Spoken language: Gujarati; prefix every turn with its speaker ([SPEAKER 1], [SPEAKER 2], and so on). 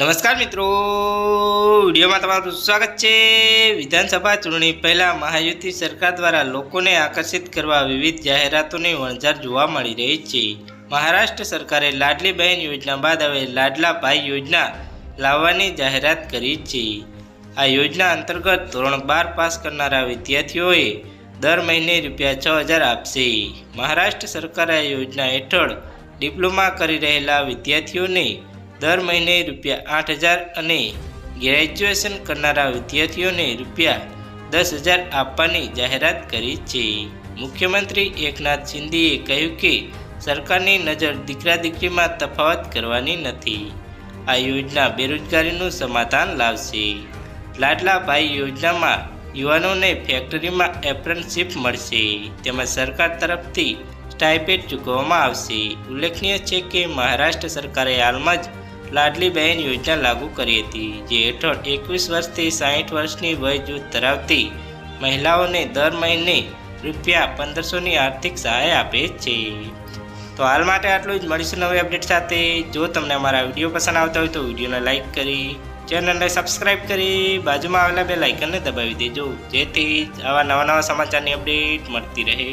[SPEAKER 1] નમસ્કાર મિત્રો. વિડીયોમાં તમારું સ્વાગત છે. વિધાનસભા ચૂંટણી પહેલાં મહાયુતિ સરકાર દ્વારા લોકોને આકર્ષિત કરવા વિવિધ જાહેરાતોની વણઝાર જોવા મળી રહી છે. મહારાષ્ટ્ર સરકારે લાડલી બહેન યોજના બાદ હવે લાડલા ભાઈ યોજના લાવવાની જાહેરાત કરી છે. આ યોજના અંતર્ગત ધોરણ બાર પાસ કરનારા વિદ્યાર્થીઓએ દર મહિને રૂપિયા છ હજાર આપશે. મહારાષ્ટ્ર સરકારે આ યોજના હેઠળ ડિપ્લોમા કરી રહેલા વિદ્યાર્થીઓને દર મહિને રૂપિયા આઠ હજાર અને ગ્રેજ્યુએશન કરનારા વિદ્યાર્થીઓને રૂપિયા દસ હજાર આપવાની જાહેરાત કરી છે. મુખ્યમંત્રી એકનાથ શિંદેએ કહ્યું કે સરકારની નજર દીકરા દીકરીમાં તફાવત કરવાની નથી. આ યોજના બેરોજગારીનું સમાધાન લાવશે. લાડલા ભાઈ યોજનામાં યુવાનોને ફેક્ટરીમાં એપ્રન્ટશીપ મળશે. તેમજ સરકાર તરફથી સ્ટાઇપેટ ચૂકવવામાં આવશે. ઉલ્લેખનીય છે કે મહારાષ્ટ્ર સરકારે હાલમાં જ લાડલી બહેન યોજના લાગુ કરી હતી, જે હેઠળ એકવીસ વર્ષથી સાહીઠ વર્ષની વય જૂથ ધરાવતી મહિલાઓને દર મહિને રૂપિયા પંદરસોની આર્થિક સહાય આપે છે. તો હાલ માટે આટલું જ. મળીશું નવી અપડેટ સાથે. જો તમને અમારા વીડિયો પસંદ આવતા હોય તો વિડીયોને લાઇક કરી, ચેનલને સબસ્ક્રાઇબ કરી, બાજુમાં આવેલા બે લાઇકનને દબાવી દેજો. જેથી આવા નવા નવા સમાચારની અપડેટ મળતી રહે.